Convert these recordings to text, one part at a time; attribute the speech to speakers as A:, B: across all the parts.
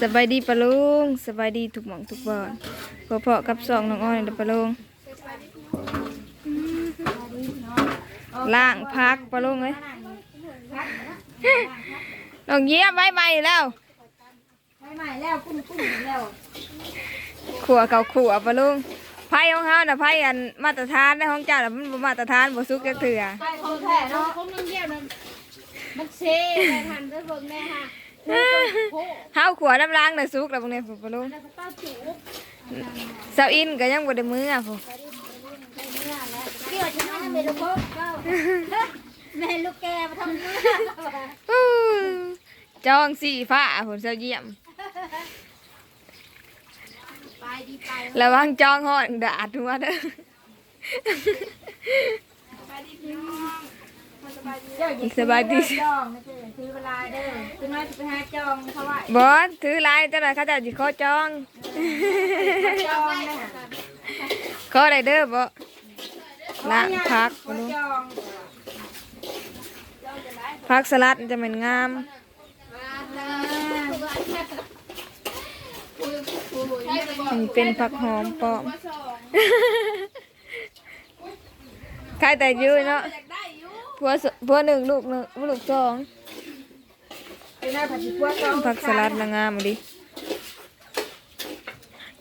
A: สบายดีปะลุงสบายดีทุกหม่องทุกบอนพอเพาะกับสองน้องอ้อยเด้อปะลุงล่างพักปะลุงเอ้ยน้องเยี่ยมใบใบแล้ว
B: ไม่ใหม่แล้วกุ้มกุ้มแล้ว
A: ขัวเก่าขัวปะลุงไพ่ของเฮาน่ะไพ่อันมาตรฐานในห้องเจ้าน่ะมันบ่มาตรฐานบ่สุกจักเถื่อ
B: ไปของแท้เนาะ
C: คงน้ำเยี่ยมมันมันเซ่ไปทันด้วยเบิ่งแม่ค่ะโห
A: เฮาขัวน้ำล้างน่ะสุกแล้วบ่เนี่ยปะลุง
C: แล้วก็ต้าจูบ
A: เสาอินก็ยังบ่ได้มืออะพุ่น
B: เกี่ยวจะให้แม่ลูกโก้ก็แม่ลูกแกมาทำเนื้อ
A: อู้จองสีฟ้าพุ่นเสาเยี่ยม
C: ไปดีไป
A: ระวังจองหอนดาดหัวเด้อ
B: เจ้าอย่า
A: สบายดี
B: จองไม่ใช่ซื้อเวลาเด้อซื้อน้อยจะไปหาจองเขาว่า
A: บอสถือลายเจ้าหน่อยเขาเจะจิขอจอง
B: จองนะ
A: ขอได้เด้อบ่ล้างพัก
B: เขาจอง
A: พักสลัดมันจะเหม็นงามมันเป็นผักหอมปลอมใครแต่อยืนเนาะ พัวสพัวหนึ่งลูกหนึ่งลูกสอง
B: เป็นหน้าผัดผัวจอง
A: ผักสลัดละงามดิ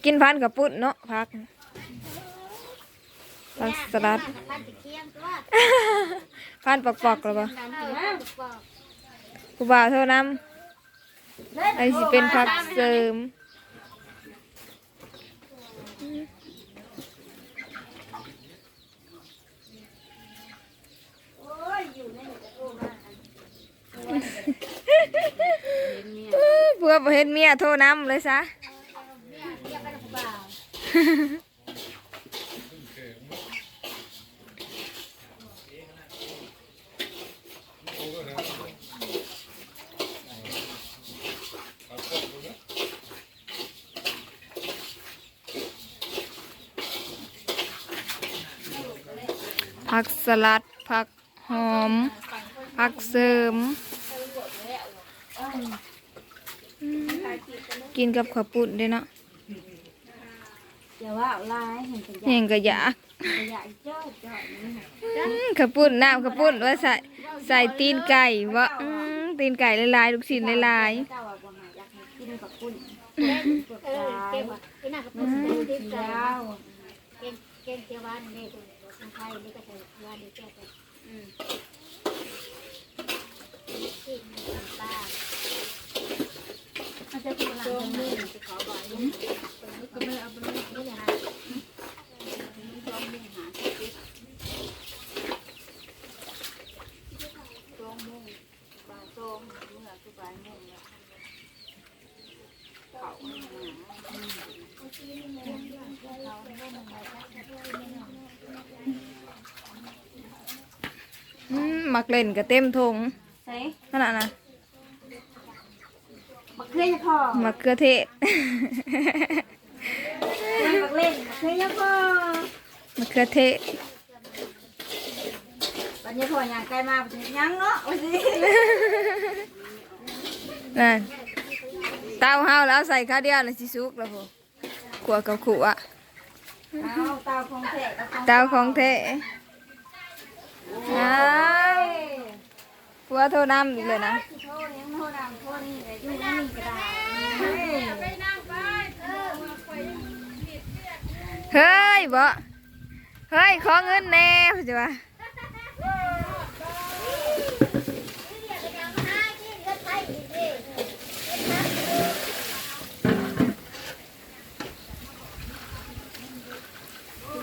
A: กินพันกับปุ้นเนาะพักผักสลัด
C: มันจะเคียงตัว
A: พันปอกๆหรือเปล่า
C: น้ำเออบอก
A: ผู้บ่าวเท่านั้นไอ้สิเป็นผักเสริม เพื่อบ่เห็นเมียโทรน้ำเลยซะผักสลัดผักหอมผักเสริม กินกับข้าวปุ้นเด้เนาะ
B: อย่าว่าลายเห็นเป็น
A: แห่งก็อยาก
B: ใหญ่เจ้าเจ้านี่
A: อืมข้าวปุ้นน้ำข้าวปุ้นว่าใส่ใส่ตีนไก่วะอืมตีนไก่ลายๆลูกชิ้นลาย
B: เจ้าว่าบ่มาอยากให้กินกับกุ้น
C: เออเก็บอะไอ้น่ากับ
B: มั
C: มันน
B: สิ
C: สิ
B: ได้
C: ได้
B: ติ
C: ติ
B: ด
C: ด
B: ยาว
C: เก่งเก่งเกี่ยววันนี่ทางไทยนี่ก็จะวันนี้แก้ไปอืมที่ตา
B: มันจะเป็นหลัง
C: ตรง
B: มื
C: นี้
B: อ
C: จะขอบอกนี่ตรงนี้ก็ไม่เอาไปนี่นะตรงนี้หาที่ตรง มุ้งบางตรงเมื่อคือบางมุ้งแล้วเขาหา
A: ๆอืมมักเล่นก็เต็มทง
B: ใส่
A: ขนาดน่ะ
B: บักเคยจะพอ
A: มะเขือเทศ
B: บักเล่นเคยจะพอ
A: มะเขือเทศ
B: บัดนี้พออย่างไกลมาบ่ถึงยังเนาะว่าสิ
A: นั่นเตาเฮาแล้วใส่ข้าวเดียวน่ะสิสุกแล้วพอขัวกับขัว
B: เอาเตาของแท้กับของ
A: เตาของแท้อ้าว ผัวโทรน้ำอีกเลยนะ
B: โทษยังโทษดังโทษนี่เลยอยู่นี่ก็ได้เฮ้ย
A: บ่เฮ้ยขอเงินแน่จ้ะวะ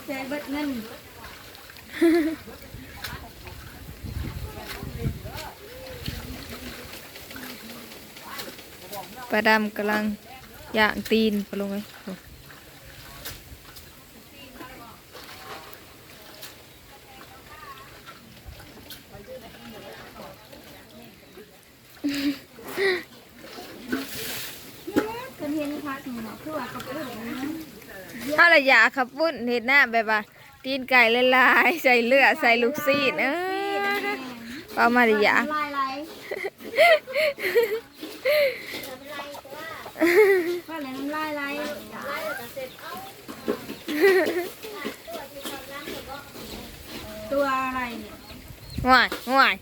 B: แซงเบิดเงิน
A: ปลาดำกำลังย่างตีนปลาลงไว้โอ้
B: คนเห็นพักหนึ่งเนาะคือว่าเขาพูดอย่างนี้
A: ถ้าเราอยากขับปุ้นเห็ดหน้าแบบว่าตีนไก่ละลายๆใส่เลือดใส่ลูกซีนเออประมาณอยา ก
B: ลายไหลก็เลยน้ำลายไหลตัวอะไรเนี่ย
A: ง่ายง่าย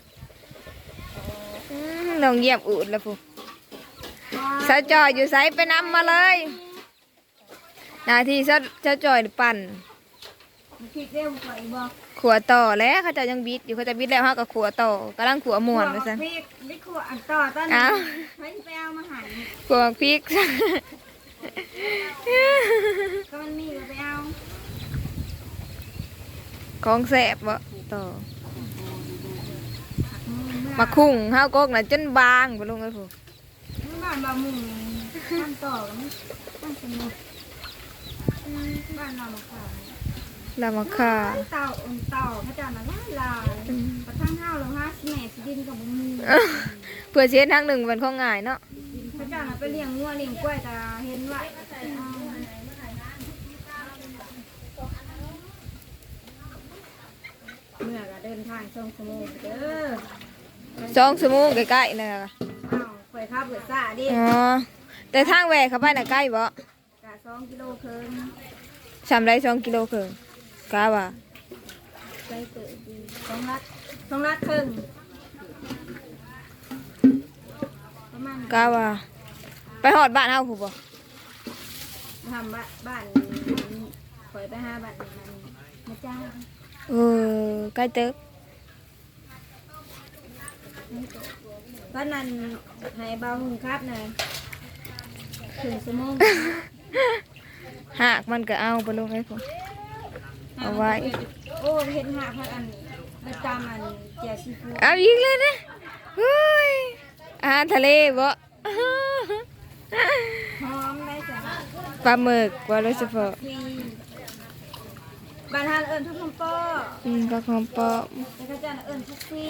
A: อืมลงเหยียบอูดแล้วผู้สาวจอยอยู่ไสไปนำมาเลยหนาทีสาวสาวจอยปั่น ขัวต่อแล้วเขาเจะยังบิดอยู่เขาจะบิดแล้วเขาก็ขัวต่อกำลังขัวม่วนไปซะ
B: พริกพริกขวดอันต่อตอน
A: อ้า
B: นี้
A: ว
B: ไม่ไปเอามาหั่น
A: ขัวพริก
B: ก็มันมีก็ไปเอา
A: ของแสบบ่ต่อ
B: อืมเมื่อ
A: มาคุ้งเฮากกน่ะจนบางบ่ลงเลยผู้
B: เมื่อบ้านบาหมุงตั้งต่อกันตั้งสนุกอืมบ้านเรามาขาย
A: ลามาค่า
B: เต่าอุ่นเต่าพระจันทร์น่ะลายลยกระทั่งห้าวลงห้าสิแม่สิดินกับบุมี
A: เพื่อเช็ดทางหนึ่งเป็นของง่ายเนาะ
B: พระเจ้าน่ะไปเลี้ยงงัวเลี้ยงกล้วยแต่เห็นว่าเมื่อก็เดินทางช่องสมุทรเด้อ
A: สองชั่วโมงใกล้ๆนั่นแหละ
B: อ้าวข่อยข้าเบื่อซ่าดิ
A: อ๋อแต่ทางแหวกเข้าไปน่ะใกล้บ่
B: กะสองกิโลครึ่ง
A: ชำได้สองกิโลครึ่ง กาว่า
B: ใกล้เกิดดีสองลัดสองลัดครึ่งประมาณ
A: กาว่าไปหอดบ้านเฮาผู้บ่
B: ทำบ้านบ้านข่อยไปห้าบ้านมันมาจ้าง
A: เออใกล้เติบ
B: บ้านนั้นให้เบาหุ่นครับนะถึงสมอง
A: หากมันก็เอาไปลงให้ผม เอาไว้
B: โอ้เห็นหาพักอันประจำอันเจียซีฟู้ด
A: เอาอีกเลยนะเฮ้ยอาหารทะเลบ่
B: หอมได้จ้ะ
A: ปลาหมึกว่าโดยเฉพาะ
B: ฟรีบ้านทานเอิญทุกคนป้อ
A: อืมปลาของปอม
B: แล้วก็จะเอิญทุกฟรี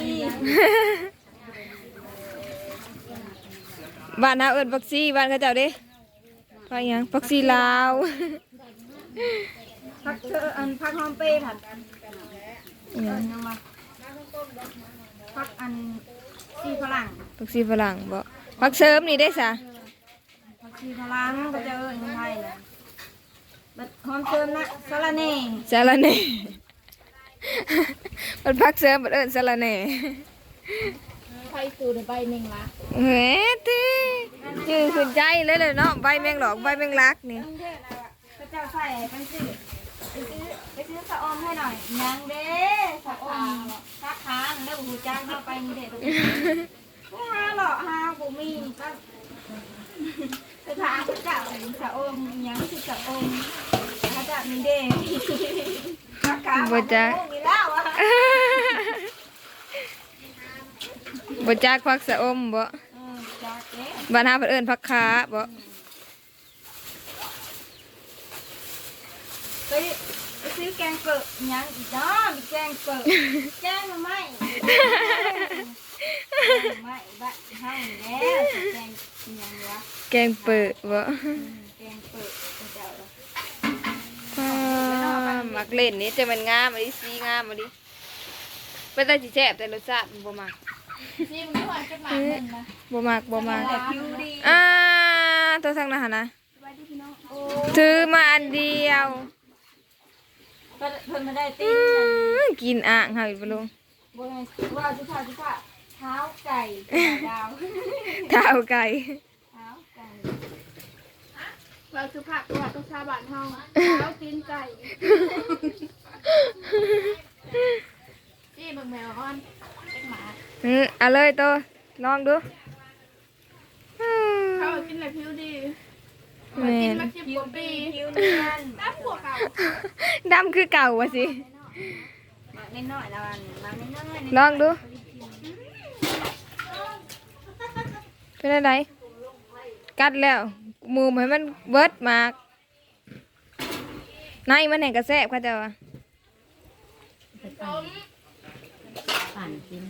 A: บ้านเฮาเอิ้นปักซี่บ้านเขาเจ้าเด้พักหยังปักซี่ลาว
B: พักเธออันพักหอมเป้ผัด
A: อิห
B: เอิ
A: ยัง
B: ญยังมาพักอันซีฝรั่ง
A: ปักซี่ฝรั่งบ่ปักเสริมนี่ได้ซะ
B: พักซีฝรั่งก็จะเอิญคนไทยนะบัดหอมเติมนะสาลาเน่
A: สาระแหน่ มันพักเสริมมันเอิ้นสาระแหน่
C: ไฟสูดใบหนึ่งละ
A: เฮ้ติชื่อขึ้นใจเลยเลยเนาะใบแมงหลอกใบแมงลักนี่
B: กรุงเทพนะพระเจ้าใส่ไปซื้อ ไปซื้อไปซื้อสะอมให้หน่อยนางเด้สะอมทักค้างแล้วหูจ้างเข้าไปนี่เด็ดไม่หาหรอกหาบุมีก็ไปถามพระเจ้าสะอมยังคือสะอมพระเจ้ามีเด้ทักค้าง
A: บ่จ๊ะ
B: มีแล้วอะ
A: บ่จักพักสะอมบ่
B: เออจากเด้
A: บ้านเฮาเพิ่นเอิ้นพักขาบ่
B: ไปไปซื้อแกงเปิดยังอีกเนาะมีแกงเปิดแกงมาไหมไม่บ้านเฮานี่แหล้วแกงยังวะ
A: แกงเปิดบ่
B: แกงเปิดเป็นเจ้าเหรอ
A: ว้ามักเล่นนี่จะมันงามอันนี้สีงามอันนี้เป็นแต่สิแซ่บแต่รสชาติบ่มัก
C: นี่มันไม่หวานจะหมาหนึ่งนะ
A: บ่มักบ่มัก
B: แต่ผิวดี
A: อ่าตัวทางนั้นหั่นนะ
B: โอ้
A: ถือมาอันเดียว
B: เพิ่นเพิ่นมาได้ตี
A: อื้
B: น
A: อกินอ่างเฮาอีกบ่ลุง
B: บ่ได้ว่าจุ๊บจุ๊บเท้าไก่ดาว
A: เท้าไก่
B: เท้าไก่
C: เราคือผักตัวต้องชาบานเฮาแล้วตีนไก่นี่มึงแมวอ่อนเป็นหมา
A: อือเอาเลยโตลองดูอืม
C: เขากินอะไรผิวดี
A: แม่
C: กิน
A: น
C: มาสิบกว่าปี
B: ผิวเนียน
C: ตั้งหัวเก่า
A: ดำคือเก่าว่ะสิ
B: มาน้อยๆแล้วอันมาน้อย
A: ลองดู เป็นอะไรกัดแล้วหมูให้มันเบิดมากในมันแห่งกระแซบเขาเจ้าว่า
B: ปั่นกิน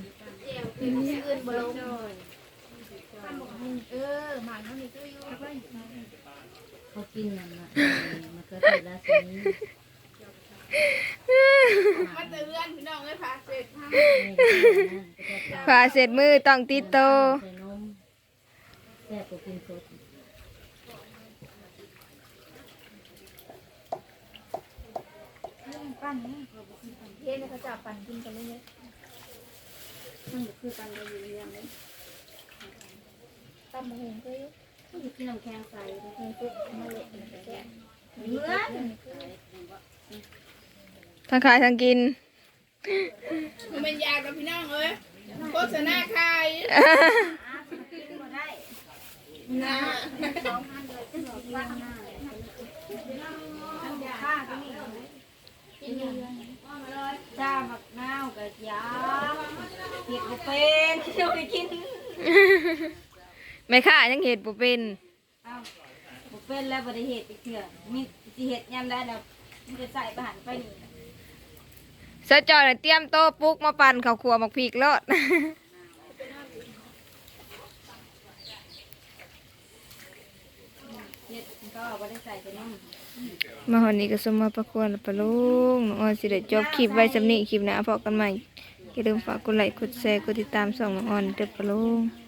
C: อื่นบ่ลงเออหมาเขามีตู้อยู่
B: เขากินนั่นน่ะมันก็ติดแล้วสิ
C: มาเตือนพี่น้องเลยพาเสร็จ
A: ผ่าเสร็จมือต้องติดโต
B: ใส่นมแซ่บกว่ากินสดปั้นนี่
C: เย็นเขาจะปั่นกินกันเลย
B: มันคือกันเราอยู่เรียงเลย
C: ตำมะฮุงก็ยุ
B: มัน อยู่ที่น้ำแข็งใส
C: ฮุงปุ๊บมาเละมันจะแก่
B: เหมือน
A: ทั้งขายทั้งกิน
D: มันยากกับพี่น้องเอ้ยโฆษณาขาย
B: กินบ่ได้
D: นะ
B: ข้าก็มีกินจ้าบักนาวกับยาเห็ดบ่เป็นจะไปกิน
A: แม่ค้ายังเห็ดบ่เป็น
B: เอ้าบ่เป็นแล้วบ่ได้เห็ดอีกเถื่อมีสิเห็ดยามได้แล้วมันจะใส่ไปหันไปนี่
A: เสาจอยน่ะเตรียมโต๊ะปลุกมาปั่นข้าวคั่วหมักพริกโลด
B: เห็ดก็บ่ได้ใส่แต่น้ำ
A: มาวันนี้ก็สมมาประควรแล้วปะลุงน้องออนสิได้จบคลิปไว้สำนี้คลิปหน้าพอกันใหม่อย่าลืมฝากกดไลค์กดแชร์กดติดตามส่องน้องออนเด้อปะลุง